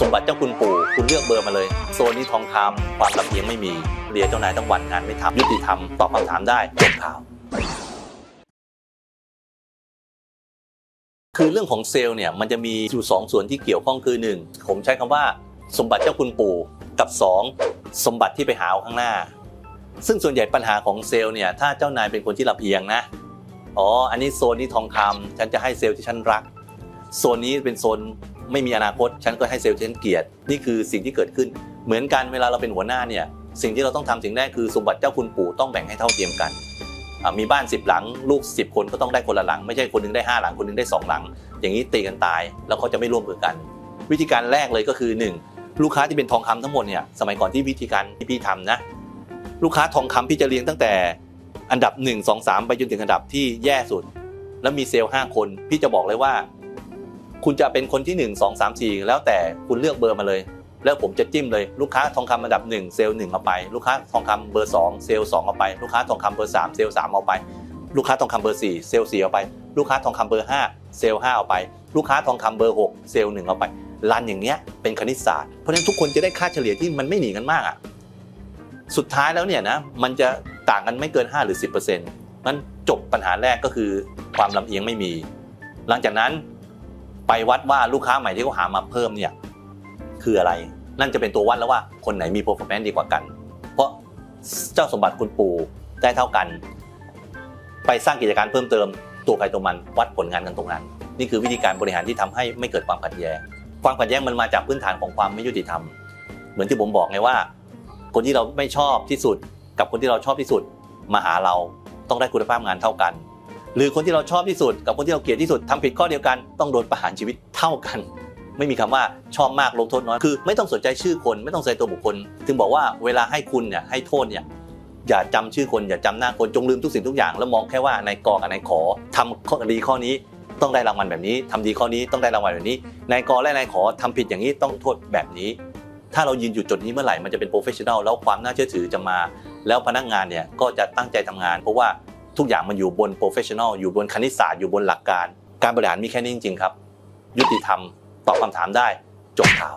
สมบัติเจ้าคุณปู่คุณเลือกเบอร์มาเลย โซนนี้ทองคำความลำเอียงไม่มีเรียเจ้านายทั้งวันงานไม่ทำยุติธรรมตอบคำถามได้จบข่าวคือเรื่องของเซลล์เนี่ยมันจะมีอยู่สองส่วนที่เกี่ยวข้องคือหนึ่งผมใช้คำว่า สมบัติเจ้าคุณปู่กับสองสมบัติที่ไปหาข้างหน้า ซึ่งส่วนใหญ่ปัญหาของเซลล์เนี่ยถ้าเจ้านายเป็นคนที่ลำเอียงนะอ๋ออันนี้โซนนี้ทองคำฉันจะให้เซลล์ที่ฉันรัก โซนนี้เป็นโซน ไม่มีอนาคต ฉันก็ให้เซลล์ฉันเกลียดนี่คือสิ่งที่เกิดขึ้น เหมือนกันเวลาเราเป็นหัวหน้าเนี่ย สิ่งที่เราต้องทำสิ่งแรกคือสมบัติเจ้าคุณปู่ต้องแบ่งให้เท่าเทียมกัน มีบ้าน 10 หลัง ลูก 10 คนก็ต้องได้คนละหลัง ไม่ใช่คนหนึงได้ 5 หลัง คนหนึงได้ 2 หลัง อย่างนี้ตีกันตาย แล้วเขาจะไม่ร่วมมือกัน วิธีการแรกเลยก็คือ 1 ลูกค้าที่เป็นทองคำทั้งหมดเนี่ย สมัยก่อนที่วิธีการที่พี่ทำนะ ลูกค้าทองคำพี่จะเรียงตั้งแต่อันดับ 1 2 3 ไปจนถึงอันดับที่แย่สุด แล้วมีเซลล์5คน พี่จะบอกเลยว่า คุณจะเป็นคนที่ 1 2 3 4 แล้วแต่คุณเลือกเบอร์มาเลย แล้วผมจะจิ้มเลยลูกค้าทองคำอันดับ 1 เซลล์1เอาไป ลูกค้าทองคำเบอร์ 2 เซลล์2เอาไป ลูกค้าทองคำเบอร์ 3 เซลล์3เอาไป ลูกค้าทองคำเบอร์ 4 เซลล์4เอาไป ลูกค้าทองคำเบอร์ 5 เซลล์5เอาไป ลูกค้าทองคำเบอร์ 6 เซลล์1เอาไปรันอย่างเนี้ยเป็นคณิตศาสตร์เพราะฉะนั้นทุกคนจะได้ค่าเฉลี่ยที่มันไม่หนีกันมากอะสุดท้ายแล้วเนี่ยนะมันจะต่างกันไม่เกิน 5 หรือ 10%นั้นจบปัญหาแรกก็คือความลำเอียงไม่มี หลังจากนั้น ไปวัดว่าลูกค้าใหม่ที่เขาหามาเพิ่มเนี่ยคืออะไร นั่นจะเป็นตัววัดแล้วว่าคนไหนมี performance ดีกว่ากัน เพราะเจ้าสมบัติคุณปู่ได้เท่ากัน ไปสร้างกิจการเพิ่มเติมตัวใครตัวมันวัดผลงานกันตรงนั้น นี่คือวิธีการบริหารที่ทำให้ไม่เกิดความขัดแย้งความขัดแย้งมันมาจากพื้นฐานของความไม่ยุติธรรม เหมือนที่ผมบอกไงว่า คนที่เราไม่ชอบที่สุด กับคนที่เราชอบที่สุดมาหาเราต้องได้คุณภาพงานเท่ากัน หรือคนที่เราชอบที่สุด กับคนที่เราเกลียดที่สุดทำผิดข้อเดียวกัน ต้องโดนประหารชีวิตเท่ากัน ไม่มีคำว่าชอบมากลงโทษน้อยคือ ไม่ต้องสนใจชื่อคนไม่ต้องใส่ตัวบุคคล ถึงบอกว่าเวลาให้คุณเนี่ยให้โทษเนี่ยอย่าจำชื่อคนอย่าจำหน้าคนจงลืมทุกสิ่งทุกอย่าง แล้วมองแค่ว่านายกอกับนายขอทำข้อดีข้อนี้ต้องได้รางวัลแบบนี้ทำดีข้อนี้ต้องได้รางวัลแบบนี้นายกอและนายขอทำผิดอย่างนี้ต้องโทษแบบนี้ ถ้าเรายืนอยู่จุดนี้เมื่อไหร่มันจะเป็นโปรเฟชชั่นอลแล้วความน่าเชื่อถือจะมา แล้วพนักงานเนี่ยก็จะตั้งใจทำงาน เพราะว่า ทุกอย่างมันอยู่บนโปรเฟชชั่นอลอยู่บนคณิตศาสตร์อยู่บนหลักการ การบริหารมีแค่นี้จริงๆครับ ยุติธรรมตอบคำถามได้จบข่าว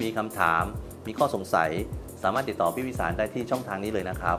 มีคำถามมีข้อสงสัย สามารถติดต่อพี่วิสารได้ที่ช่องทางนี้เลยนะครับ